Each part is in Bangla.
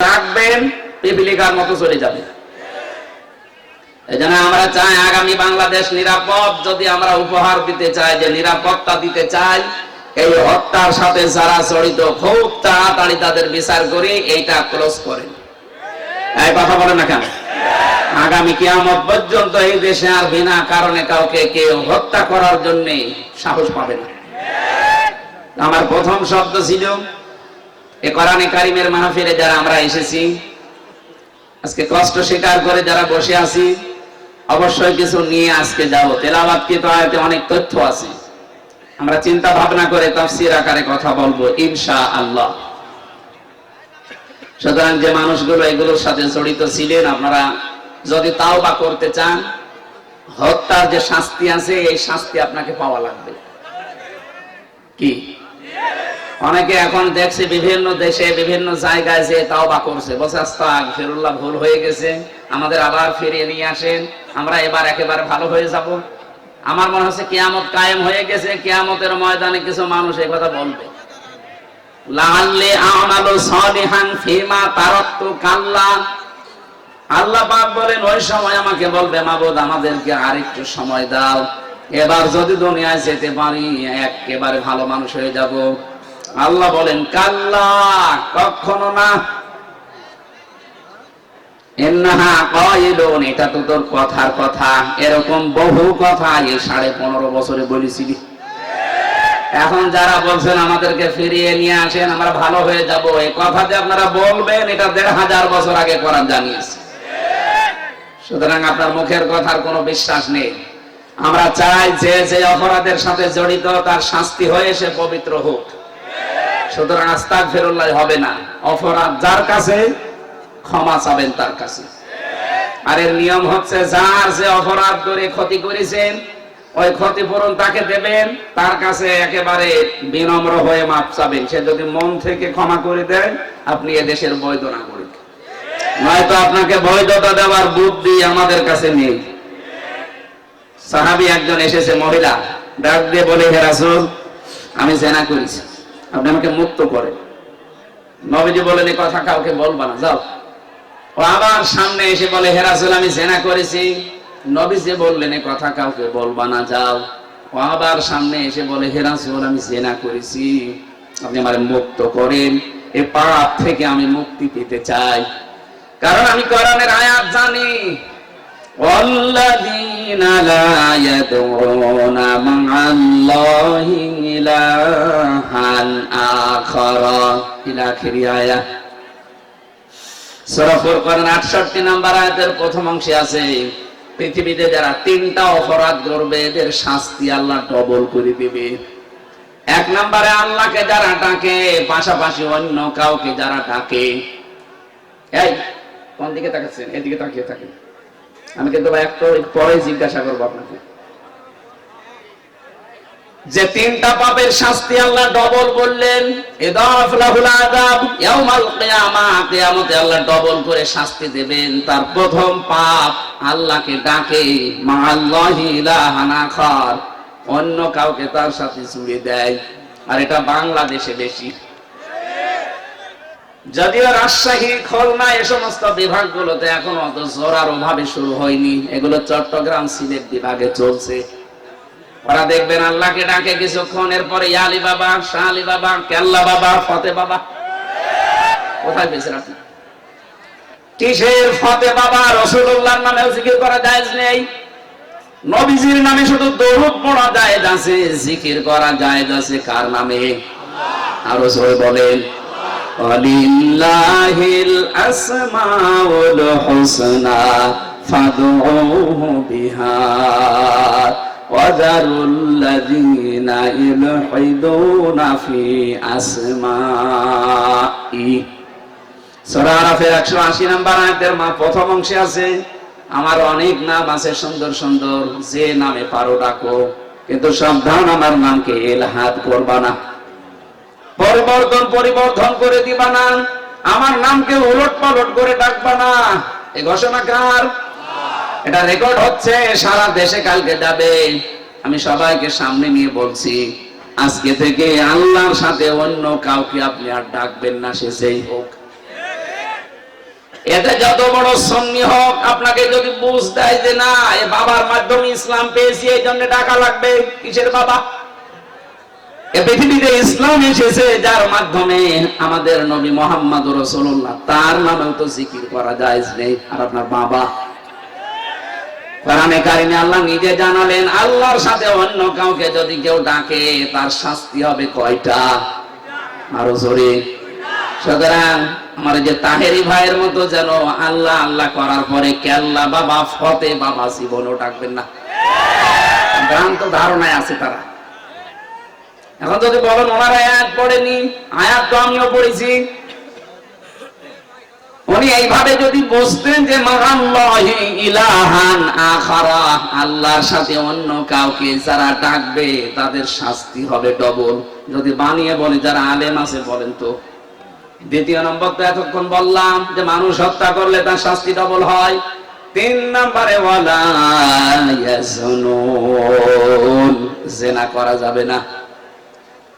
রাখবেন, পিপিলিকার মতো চলে যাবে। এই জন্য আমরা চাই আগামী বাংলাদেশ নিরাপদ। যদি আমরা উপহার দিতে চাই যে নিরাপত্তা দিতে চাই, এই হত্যার সাথে যারা জড়িত, খুব তাড়াতাড়ি তাদের বিচার করে এইটা ক্লোজ করেন। এই কথা না কেন? আগামী কিয়ামত পর্যন্ত এই দেশে আর বিনা কারণে কাউকে কেউ হত্যা করার জন্য সাহস পাবে না। আমার প্রথম শব্দ ছিল এ কোরআনে কারিমের মাহফিলে যারা আমরা এসেছি, আজকে কষ্ট স্বীকার করে যারা বসে আছি, অবশ্যই কিছু নিয়ে আজকে যাব। তেলাবাদ কি আয়াতে অনেক তথ্য আছে। আমরা চিন্তা ভাবনা করে তাফসির আকারে কথা বলব ইনশা আল্লাহ সুতরাং যে মানুষগুলো এগুলোর সাথে জড়িত ছিলেন, আপনারা যদি তাও বা করতে চান, হত্যার যে শাস্তি আছে, এই শাস্তি আপনাকে পাওয়া লাগবে। কি? অনেকে এখন দেখছে বিভিন্ন দেশে, বিভিন্ন জায়গায় যে তাও বা করছে ফেরুল্লাহ, ভুল হয়ে গেছে। আমাদের আবার ফিরিয়ে নিয়ে আসেন। আমরা এবার একেবারে ভালো হয়ে যাব। আমার মনে হচ্ছে কেয়ামত কায়েম হয়ে গেছে। কেয়ামতের ময়দানে কিছু মানুষ এই কথা বলবে। লাল্লে আমালু সলিহান ফিমা তারাত্তু কাল্লা। আল্লাহ পাক বলেন, ওই সময় আমাকে বলবে, মাবুদ, আমাদেরকে আরেকটু সময় দাও। এবার যদি দুনিয়ায় যেতে পারি, একেবারে ভালো মানুষ হয়ে যাব। আল্লাহ বলেন, কাল্লা, কখনো না। এটা তো তোর কথার কথা। এরকম বহু কথা এই সাড়ে পনেরো বছরে বলেছিলি। এখন যারা বলছেন, আমাদেরকে ফিরিয়ে নিয়ে আসেন, আমরা ভালো হয়ে যাব। এই কথা যে আপনারা বলবেন, এটা দেড় হাজার বছর আগে কোরআন জানিয়েছে। সুতরাং আপনার মুখের কথার কোনো বিশ্বাস নেই। আমরা চাই যে যে অপরাধের সাথে জড়িত তার শাস্তি হয়ে সে পবিত্র হোক। সুতরাং আস্তাক ফেরুল্লাহ হবে না। অপরাধ যার কাছে, ক্ষমা চাবেন তার কাছে। আর এর নিয়ম হচ্ছে, যার যে অপরাধ করে ক্ষতি করেছেন, ওই ক্ষতিপূরণ তাকে দেবেন, তার কাছে একেবারে বিনম্র হয়ে মাপ চাবেন। সে যদি মন থেকে ক্ষমা করে দেয়, আপনি এদেশের বৈধ নাগরিক। নয়তো আপনাকে বৈধতা দেওয়ার বুদ্ধি আমাদের কাছে নেই। সাহাবি একজন এসেছে, মহিলা, ডাক দিয়ে বলে, হে রাসুল, আমি জেনা করেছি, আপনি আমাকে মুক্ত করে নবীজি বলেন এই কথা কাউকে বলবা না, যাও। ও আবার সামনে এসে বলে, হে রাসুল, আমি জেনা করেছি। নবীজি বললেন এই কথা কাউকে বলবা না, যাও। ও আবার সামনে এসে বলে, হে রাসুল, আমি জেনা করেছি, আপনি আমার মুক্ত করেন, এ পাপ থেকে আমি মুক্তি পেতে চাই। কারণ আমি কোরআনের আয়াত জানি অল্লাদিন لا يدعون مع الله إلها آخر إلى آخر آية সূরা ফুরকান 68 নম্বর আয়াতের প্রথম অংশে আছে পৃথিবীতে যারা তিনটা অপরাধ করবে এদের শাস্তি আল্লাহ ডবল করে দিবে এক নম্বরে আল্লাহকে যারা ডাকে পাশাপাশি অন্য কাউকে যারা ডাকে এই কোন দিকে তাকাচ্ছেন এদিকে তাকিয়ে থাকেন আমি কিন্তু একটু পরে জিজ্ঞাসা করব আপনাকে। যে তিনটা পাপের শাস্তি আল্লাহ ডবল বললেন আল্লাহ ডবল করে শাস্তি দেবেন। তার প্রথম পাপ আল্লাহকে ডাকে অন্য কাউকে তার সাথে জুড়ে দেয়। আর এটা বাংলাদেশে বেশি। যদিও রাজশাহী, খুলনা এ সমস্ত বিভাগগুলোতে এখন অত জোরার অভাবে শুরু হয়নি। এগুলো চট্টগ্রাম সিলেট বিভাগে চলছে। ওরা দেখবেন আল্লাহকে ডাকে কিছুক্ষণ, এরপরে ইয়ালি বাবা শাহ আলী বাবা কেল্লা বাবা, ফতে বাবা। কোথায় পেয়েছেন আপনি? কিসের ফতে বাবা? নামে জিকির করা যায় নেই। নবীজির নামে শুধু দরুদ পড়া যায় আছে, জিকির করা যায় আছে কার নামে? আরও সবাই বলেন। ولله الأسماء الحسنى فادعوه بها وذروا الذين يلحدون في أسمائه সূরা আরাফের 180 নম্বর আয়াতের মা প্রথম অংশে আছে আমার অনেক নাম আছে সুন্দর সুন্দর যে নামে পারো ডাকো কিন্তু সাবধান আমার নামকে এলহাদ করবা না পরিবর্তন পরিবর্তন করে দিবা না। আমার নামকে উলট পালট করে ডাকবা না। এই ঘোষণা কার? এটা রেকর্ড হচ্ছে, সারা দেশে কালকে যাবে। আমি সবাইকে সামনে নিয়ে বলছি, আজকে থেকে আল্লাহর সাথে অন্য কাউকে আপনি আর ডাকবেন না, সে যেই হোক। এতে যত বড় সন্নি হোক, আপনাকে যদি বুঝ দেয় যে না, এ বাবার মাধ্যমে ইসলাম পেয়েছি এই জন্য টাকা লাগবে, কিসের বাবা? পৃথিবীতে ইসলাম এসেছে যার মাধ্যমে আমাদের নবী মোহাম্মদ রসুল্লাহ তার নামেও তো জিকির করা যায় নেই আর আপনার বাবা। আল্লাহ নিজে জানালেন, আল্লাহর সাথে অন্য কাউকে যদি কেউ ডাকে, তার শাস্তি হবে কয়টা? আরও জোরে। সুতরাং আমার যে তাহেরি ভাইয়ের মতো যেন আল্লাহ আল্লাহ করার পরে কেল্লা বাবা, ফতে বাবা জীবনও ডাকবেন না। ভ্রান্ত ধারণায় আছে তারা। এখন যদি বলেন, ওনারা আয়াত পড়েনি, আয়াত তো আমিও পড়েছি। উনি এইভাবে যদি বসতেন যে ইলাহান আখারা, আল্লাহর সাথে অন্য কাউকে যারা ডাকবে, তাদের শাস্তি হবে ডবল। যদি বানিয়ে বলে, যারা আলেম আছে, বলেন তো। দ্বিতীয় নম্বর তো এতক্ষণ বললাম যে, মানুষ হত্যা করলে তার শাস্তি ডবল হয়। তিন নম্বরে ইয়াজনুন জেনা করা যাবে না।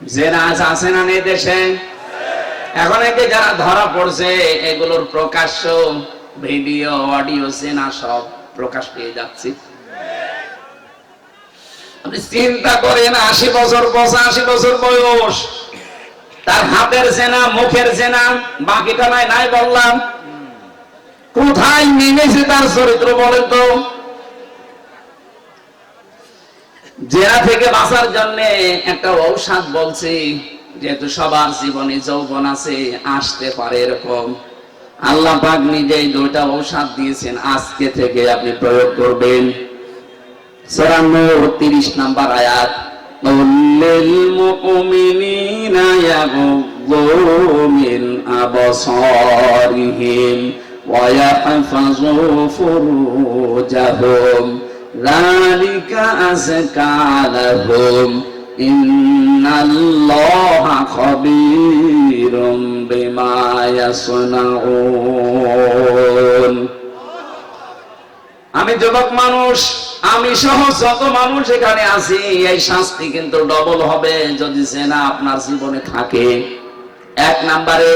জেনা আজ আছে না নেই দেশে? এখন একে যারা ধরা পড়ছে, এগুলোর প্রকাশ্য ভিডিও, অডিও, জেনা সব প্রকাশ পেয়ে যাচ্ছে। আপনি চিন্তা করেন, আশি বছর, পঁচাশি বছর বয়স। তার হাতের জেনা, মুখের জেনা, বাকিটা নাই নাই বললাম। কোথায় নেমেছে তার চরিত্র বলেন তো? জেরা থেকে বাঁচার জন্য একটা ঔষধ বলছি, যেহেতু সবার জীবনে যৌবন আছে, আসতে পারে এরকম। আল্লাহ পাক নিজেই দুইটা ঔষধ দিয়েছেন, আজকে থেকে আপনি প্রয়োগ করবেন। তিরিশ নাম্বার আয়াত আবসরিহীন ওয়া ফুরুজাহুম। ذلك أزكى لهم إن الله خبير بما يصنعون আমি যুবক মানুষ আমি সহ যত মানুষ এখানে আছি এই শাস্তি কিন্তু ডবল হবে যদি জেনা আপনার জীবনে থাকে এক নাম্বারে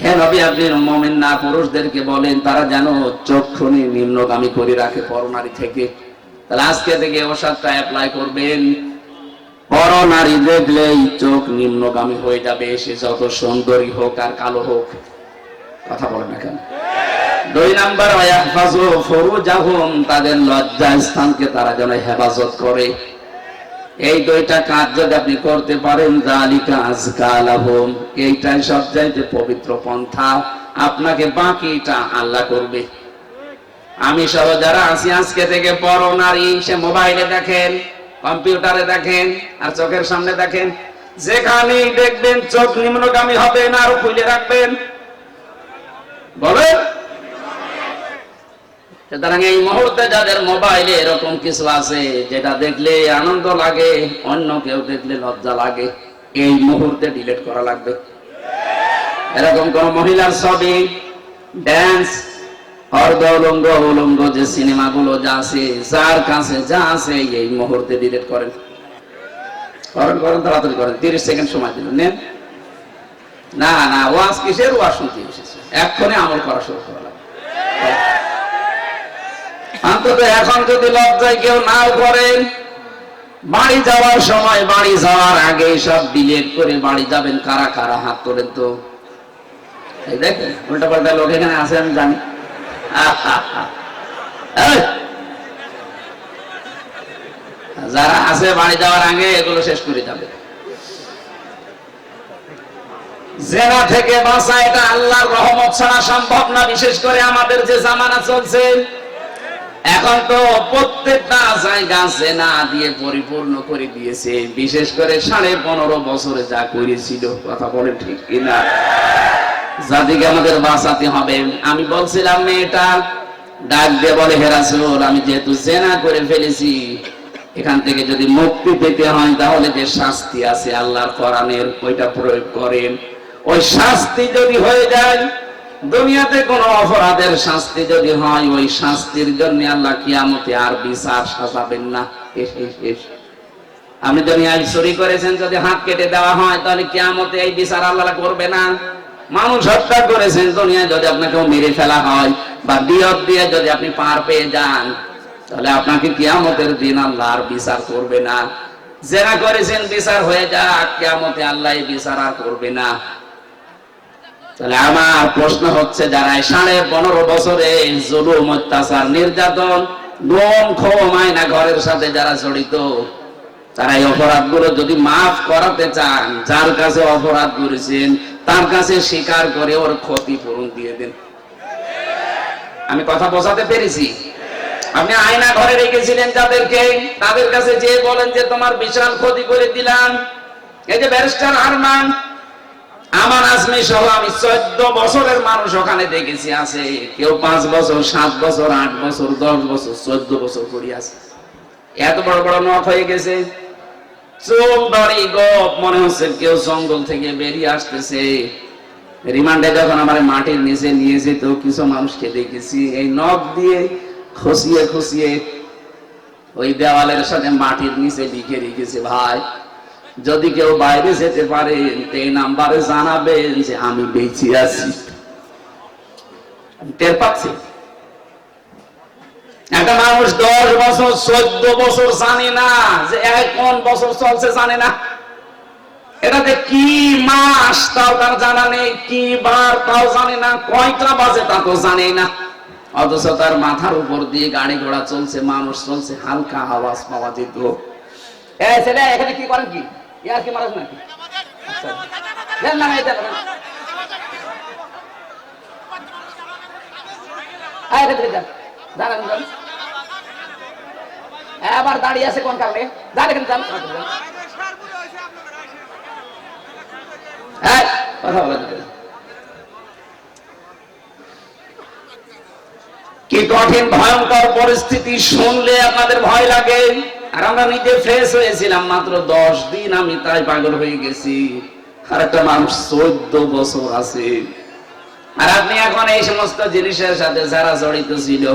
হে নবী আপনি মমিন না পুরুষদেরকে বলেন তারা যেন চক্ষুনি নিম্নগামী করে রাখে পরনারী থেকে তাহলে আজকে থেকে ওষুধটা অ্যাপ্লাই করবেন। পরনারী দেখলেই চোখ নিম্নগামী হয়ে যাবে, সে যত সুন্দরী হোক আর কালো হোক। কথা বলেন না কেন? দুই নাম্বার ফুরুজাহুম, তাদের লজ্জা স্থানকে তারা যেন হেফাজত করে। এই দুইটা কাজ যদি আপনি করতে পারেন জালিকা আজকা লাহুম এইটাই সবচাইতে পবিত্র পন্থা। আপনাকে বাকিটা আল্লাহ করবে। আমি সহ যারা আছি আজকে থেকে পর নারী, সে মোবাইলে দেখেন, কম্পিউটারে দেখেন, আর চোখের সামনে দেখেন। যেখানে দেখবেন চোখ নিম্নগামী হবে না, আরও খুলে রাখবেন। বলেন। সুতরাং এই মুহূর্তে যাদের মোবাইলে এরকম কিছু আছে, যেটা দেখলে আনন্দ লাগে, অন্য কেউ দেখলে লজ্জা লাগে, এই মুহূর্তে ডিলিট করা লাগবে। এরকম কোন মহিলার ছবি ড্যান্স অর্ধ উলঙ্গ উলঙ্গ যে সিনেমাগুলো যা আছে, যার কাছে যা আছে, এই মুহূর্তে ডিলিট করেন। করেন করেন, তাড়াতাড়ি করেন। তিরিশ সেকেন্ড সময় নেন। না না কিসের? এক্ষণে আমল করা শুরু অন্তত এখন যদি লজ্জায় কেউ নাও করেন, বাড়ি যাওয়ার সময়, বাড়ি যাওয়ার আগে সব ডিলেট করে বাড়ি যাবেন। কারা কারা হাত তোলেন তো? দেখেন উল্টা পাল্টা লোক এখানে আছে, আমি জানি! যারা আছে বাড়ি যাওয়ার আগে এগুলো শেষ করে যাবে। জেনা থেকে বাঁচা এটা আল্লাহর রহমত ছাড়া সম্ভব না, বিশেষ করে আমাদের যে জামানা চলছে। এখন তো প্রত্যেকটা জায়গা জেনা দিয়ে পরিপূর্ণ করে দিয়েছে। বিশেষ করে সাড়ে পনেরো বছরে যা করেছিল, কথা বলে ঠিক কিনা? যাদিকে আমাদের বাঁচাতে হবে। আমি বলছিলাম, মেয়েটা ডাক দিয়ে বলে হেরাসুল আমি যেহেতু জেনা করে ফেলেছি, এখান থেকে যদি মুক্তি পেতে হয় তাহলে যে শাস্তি আছে আল্লাহর কোরআনের, ওইটা প্রয়োগ করেন। ওই শাস্তি যদি হয়ে যায় দুনিয়াতে কোন অপরাধের শাস্তি যদি হয়, ওই শাস্তির জন্য আল্লাহ কিয়ামতে আর বিচার সাজাবেন না। আপনি দুনিয়ায় চুরি করেছেন, যদি হাত কেটে দেওয়া হয়, তাহলে কিয়ামতে এই বিচার আল্লাহ করবে না। মানুষ হত্যা করেছেন, দুনিয়ায় যদি আপনাকে মেরে ফেলা হয়, বা দিয়ত দিয়ে যদি আপনি পার পেয়ে যান, তাহলে আপনাকে কিয়ামতের দিন আল্লাহ আর বিচার করবে না। জেনা করেছেন, বিচার হয়ে যাক, কিয়ামতে আল্লাহ বিচার আর করবে না। তাহলে আমার প্রশ্ন হচ্ছে, যারা সাড়ে পনেরো বছরে জুলুম, অত্যাচার, নির্যাতন ক্ষমায় না ঘরের সাথে যারা জড়িত, তারা এই অপরাধগুলো যদি মাফ করাতে চান, যার কাছে অপরাধ করেছেন, তার কাছে স্বীকার করে ওর ক্ষতিপূরণ দিয়ে দেন। আমি কথা বোঝাতে পেরেছি? আপনি আয়না ঘরে রেখেছিলেন যাদেরকে, তাদের কাছে যে বলেন যে, তোমার বিশাল ক্ষতি করে দিলাম। এই যে ব্যারিস্টার আরমান আমার আজমি সহ আমি চোদ্দ বছরের মানুষ ওখানে দেখেছি আছে। কেউ পাঁচ বছর, সাত বছর, আট বছর, দশ বছর, চোদ্দ বছর করি আছে। এত বড় বড় নখ হয়ে গেছে। চোখ দাড়ি, গপ, মনে হচ্ছে কেউ জঙ্গল থেকে বেরিয়ে আসতেছে। রিমান্ডে যখন আমার মাটির নিচে নিয়ে যেত, কিছু মানুষকে দেখেছি। এই নখ দিয়ে খসিয়ে খসিয়ে ওই দেওয়ালের সাথে মাটির নিচে লিখে রেখেছে, ভাই যদি কেউ বাইরে যেতে পারে, এই নাম্বারে জানাবেন যে আমি বেঁচে আছি। টের পাচ্ছি একটা মানুষ দশ বছর, চোদ্দ বছর জানে না যে কোন বছর চলছে জানে না। এটাতে কি মাস তাও তার জানা নেই, কি বার তাও জানে না, কয়টা বাজে তা তো জানে না। অথচ তার মাথার উপর দিয়ে গাড়ি ঘোড়া চলছে, মানুষ চলছে, হালকা আওয়াজ পাওয়া যেত। এখানে কি করেন কি? ইয়ার কি মারাস নাকি। আবার দাঁড়িয়ে আছে কোন কারণে? কি কঠিন, ভয়ঙ্কর পরিস্থিতি শুনলে আপনাদের ভয় লাগে? আর আমরা নিজে ফ্রেশ হয়েছিলাম মাত্র দশ দিন আমি তাই পাগল হয়ে গেছি। আর একটা মানুষ চোদ্দ বছর আছে। আর আপনি এখন এই সমস্ত জিনিসের সাথে যারা জড়িত ছিল